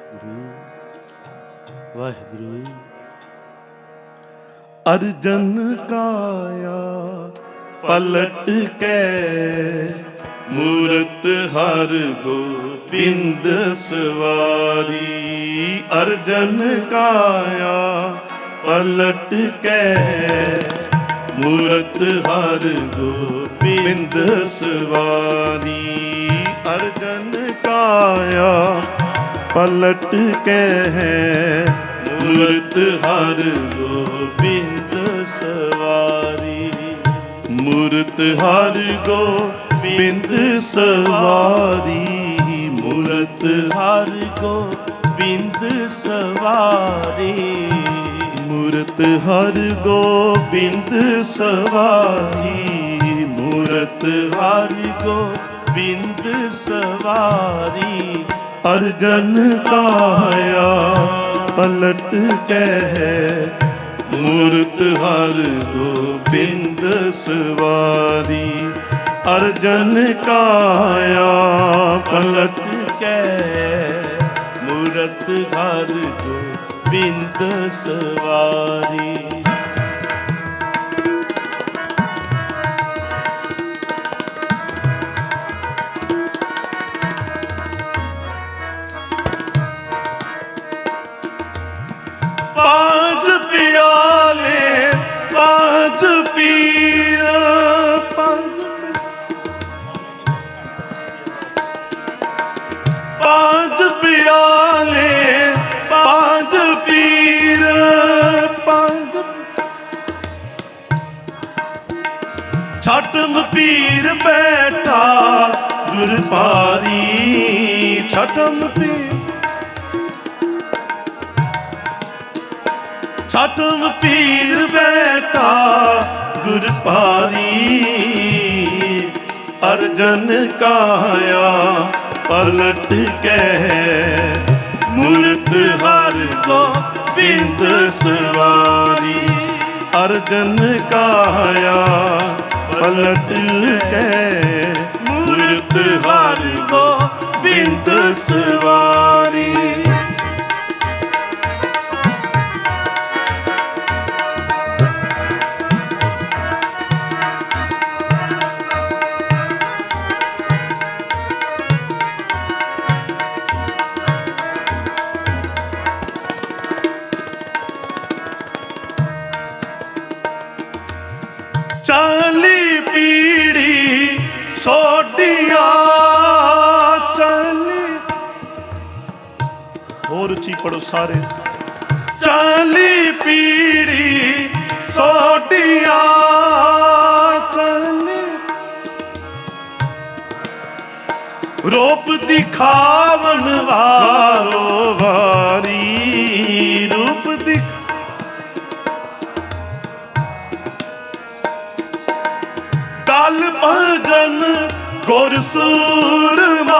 ਵਾਹਿਗੁਰੂ ਵਾਹਿਗੁਰੂ। ਅਰਜਨ ਕਾਇਆ ਪਲਟ ਕੇ, ਮੂਰਤ ਹਰ ਗੋਬਿੰਦ ਸਵਾਰੀ। ਅਰਜਨ ਕਾਇਆ ਪਲਟ ਕੇ, ਮੂਰਤ ਹਰ ਗੋਬਿੰਦ ਸਵਾਰੀ। ਅਰਜਨ ਕਾਇਆ ਪਲਟ ਕੇ ਮੂਰਤ ਹਰ ਗੋਬਿੰਦ ਸਵਾਰੀ ਮੂਰਤ ਹਰ ਗੋਬਿੰਦ ਸਵਾਰੀ ਮੂਰਤ ਹਰ ਗੋਬਿੰਦ ਸਵਾਰੀ ਮੂਰਤ ਹਰ ਗੋਬਿੰਦ ਸਵਾਰੀ ਮੂਰਤ ਹਰ ਗੋਬਿੰਦ ਸਵਾਰੀ ਅਰਜਨ ਕਾਇਆ ਪਲਟ ਕੇ ਮੂਰਤ ਹਰ ਗੋਬਿੰਦ ਸਵਾਰੀ। ਅਰਜਨ ਕਾਇਆ ਪਲਟ ਕੇ ਮੂਰਤ ਹਰ ਗੋਬਿੰਦ ਸਵਾਰੀ। ਪੀਰ ਪੰਜ। ਪਾਂਚ ਪਿਆਲੇ ਪੰਜ ਪੀਰ ਪੰਜ। ਛਟਮ ਪੀਰ ਬੈਠਾ ਗੁਰਪਾਰੀ ਛਟਮ ਪੀਰ ਛਟਮ ਪੀਰ ਬੈਠਾ, ਗੁਰ ਪਾਰੀ ਅਰਜਨ ਕਾਇਆ ਪਲਟ ਕੇ, ਮੂਰਤ ਹਰ ਗੋਬਿੰਦ ਸਵਾਰੀ। ਅਰਜਨ ਕਾਇਆ ਪਲਟ ਕੇ, ਮੂਰਤ ਹਰ ਗੋਬਿੰਦ ਸਵਾਰੀ। ਸੋਡੀਆਂ ਚਾਲੀ। ਹੋਰ ਉੱਚੀ ਪੜੋ ਸਾਰੇ। ਚਲੀ ਪੀੜੀ ਸੋਡੀਆਂ ਚਾਲੀ। ਰੂਪ ਦਿਖਾਵਨ ਵਾਰੋ ਵਾਰੀ। ਗੁਰ ਸੂਰਮਾ।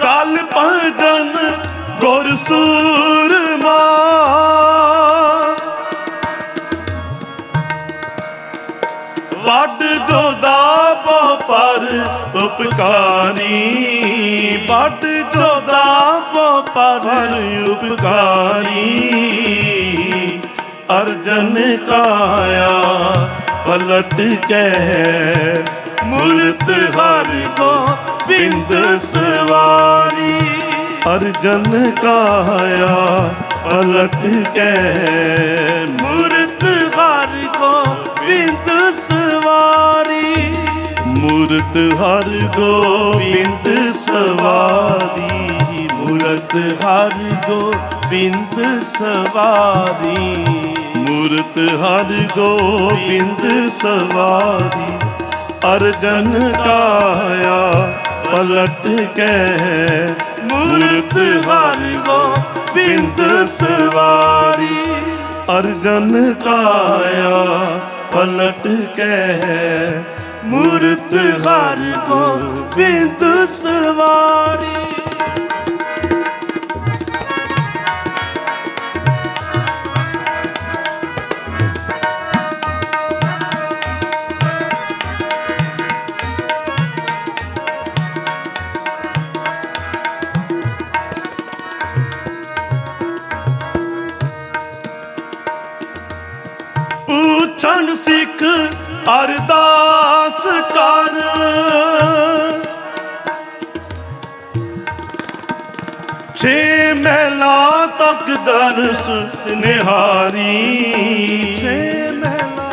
ਦਲ ਭਜਨ ਗੁਰ ਸੂਰਮਾ। ਵੱਡ ਜੋਦਾ ਪਰ ਉਪਕਾਰੀ। ਵੱਡ ਜੋਦਾ ਪਰ ਉਪਕਾਰੀ। ਅਰਜਨ ਕਾਇਆ, ਪਲਟ ਕੇ ਮੂਰਤ ਹਰ ਗੋਬਿੰਦ ਸਵਾਰੀ। ਅਰਜਨ ਕਾਇਆ, ਪਲਟ ਕੇ ਮੂਰਤ ਹਰ ਗੋਬਿੰਦ ਸਵਾਰੀ। ਮੂਰਤ ਹਰ ਗੋਬਿੰਦ ਸਵਾਰੀ, ਮੂਰਤ ਹਰ ਗੋਬਿੰਦ ਸਵਾਰੀ। ਮੂਰਤ ਹਰ ਗੋਬਿੰਦ ਸਵਾਰੀ, ਅਰਜਨ ਕਾਇਆ ਪਲਟ ਕੇ ਮੂਰਤ ਹਰ ਗੋਬਿੰਦ ਸਵਾਰੀ, ਅਰਜਨ ਕਾਇਆ ਪਲਟ ਕੇ ਮੂਰਤ ਹਰ ਗੋਬਿੰਦ ਸਵਾਰੀ। ਮਹਿਲਾ ਤੱਕ ਦਰਸ ਸੁਨਿਹਾਰੀ। ਛੇ ਮਹਿਲਾ।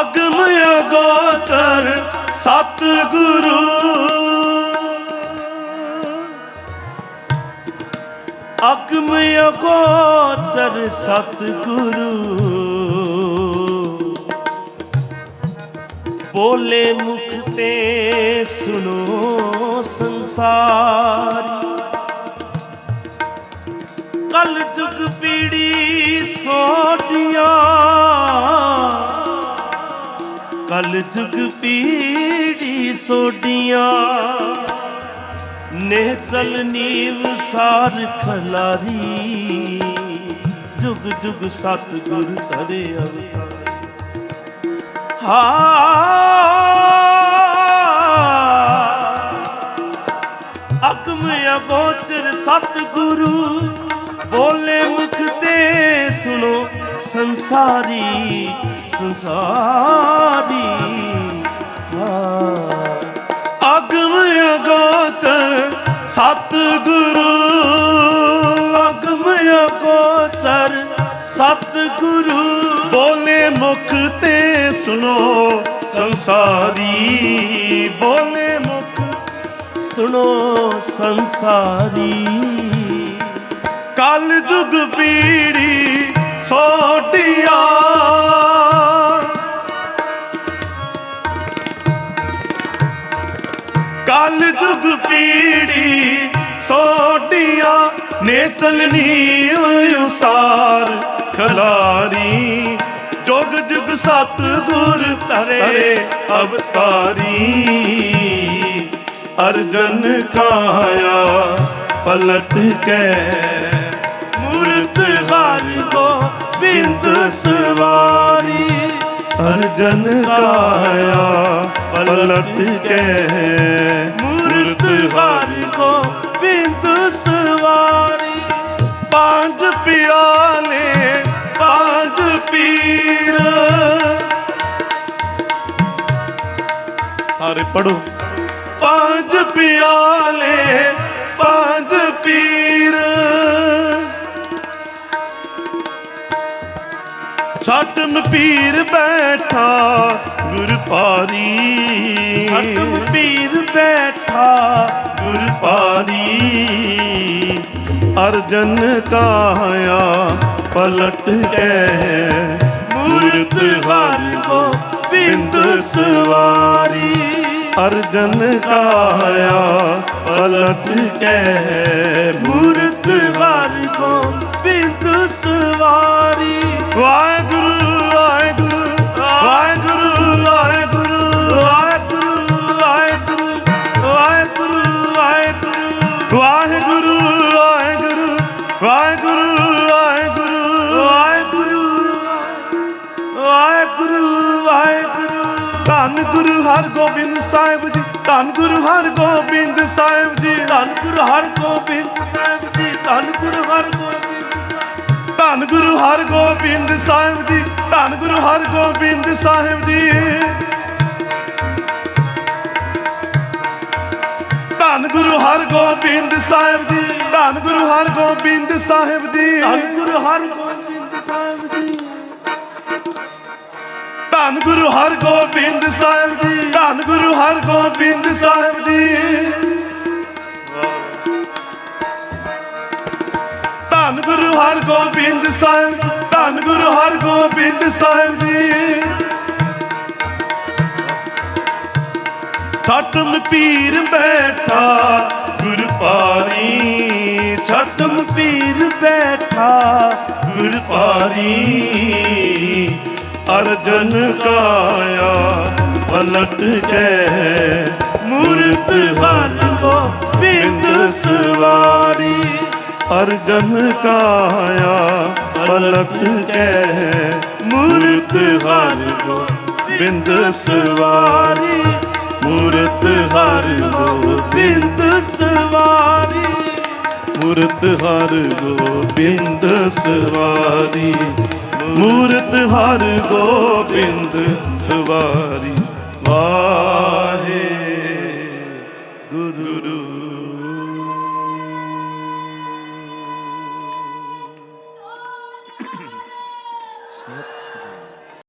ਅਗਮ ਅਗੋਚਰ ਸਤ ਗੁਰੂ ਅਗਮ ਅਗੋਚਰ ਸਤ ਗੁਰੂ ਬੋਲੇ ਤੇ ਸੁਨੋ ਸੰਸਾਰ। ਕਲ ਜੁਗ ਪੀੜੀ ਸੋਟੀਆਂ। ਕਲ ਜੁਗ ਪੀੜੀ ਸੋਡੀਆਂ ਨੇ ਚਲ ਨੀਵ ਸਾਰ ਖਲਾਰੀ। ਜੁਗ ਜੁਗ ਸਤ ਗੁਰ ਤਰੇ ਅਵਤਾਰ। ਹਾਂ ਸਤਿਗੁਰੂ, ਬੋਲੇ ਮੁਖ ਤੇ ਸੁਣੋ ਸੰਸਾਰੀ ਸੰਸਾਰੀ। ਹਾਂ। ਅਗਮ ਅਗੋਚਰ ਸਤਿਗੁਰੂ, ਅਗਮ ਅਗੋਚਰ ਸਤ ਬੋਲੇ ਮੁਖ ਤੇ ਸੁਣੋ ਸੰਸਾਰੀ, ਬੋਲੇ ਸੁਣੋ ਸੰਸਾਰੀ। ਕਲ ਜੁਗ ਪੀੜੀ ਸੋਟੀਆਂ। ਕਲ ਜੁਗ ਪੀੜੀ ਸੋਟੀਆਂ ਨੇ ਚਲਨੀ ਉਸਾਰ ਖਲਾਰੀ। ਜੁਗ ਜੁਗ ਸਤ ਗੁਰ ਤਰੇ ਅਵਤਾਰੀ। ਅਰਜਨ ਕਾਇਆ ਪਲਟ ਕੇ। ਮੂਰਤ ਹਰ ਗੋ ਬਿੰਦ ਸਵਾਰੀ। ਅਰਜਨ ਕਾਇਆ ਪਲਟ ਕੇ। ਮੂਰਤ ਹਰ ਗੋ ਬਿੰਦ ਸਵਾਰੀ। ਪੰਜ ਪਿਆਲੇ, ਪੰਜ ਪੀਰ। ਸਾਰੇ ਪੜੋ ਪੰਜ ਪਿਆਲੇ ਪੰਜ ਪੀਰ। ਛਟਮ ਪੀਰ ਬੈਠਾ ਗੁਰ ਪਾਰੀ ਛਟਮ ਪੀਰ ਬੈਠਾ ਗੁਰ ਪਾਰੀ ਅਰਜਨ ਕਾਇਆ ਪਲਟ ਕੇ ਮੂਰਤ ਹਰ ਕੋ ਬਿੰਦ अर्जन का आया पलट के मूर्त गार को बिंदु सवारी वाह ਧੰਨ ਗੁਰੂ ਹਰਗੋਬਿੰਦ ਸਾਹਿਬ ਜੀ ਧੰਨ ਗੁਰੂ ਹਰਗੋਬਿੰਦ ਸਾਹਿਬ ਜੀ ਧੰਨ ਗੁਰੂ ਹਰਗੋਬਿੰਦ ਸਾਹਿਬ ਜੀ ਧੰਨ ਗੁਰੂ ਹਰਗੋਬਿੰਦ ਸਾਹਿਬ ਜੀ ਧੰਨ ਗੁਰੂ ਹਰਗੋਬਿੰਦ ਸਾਹਿਬ ਜੀ ਧੰਨ ਗੁਰੂ ਹਰਗੋਬਿੰਦ ਸਾਹਿਬ ਜੀ ਧੰਨ ਗੁਰੂ ਹਰਗੋਬਿੰਦ ਸਾਹਿਬ ਧੰਨ ਗੁਰੂ ਹਰਗੋਬਿੰਦ ਸਾਹਿਬ ਜੀ। ਛਟਮ ਪੀਰ ਬੈਠਾ ਗੁਰਪਾਰੀ ਛਟਮ ਪੀਰ ਬੈਠਾ ਗੁਰਪਾਰੀ ਅਰਜਨ ਕਾਇਆ ਪਲਟ ਕੇ ਮੂਰਤ ਹਰ ਕੋ ਬਿੰਦ अर्जन काया पलक कह मूर्त हर गो बिंद सवारी मूर्त हर गो बिंद सवारी मूर्त हर गो बिंद सवारी मूर्त हर गो बिंद सवारी वाह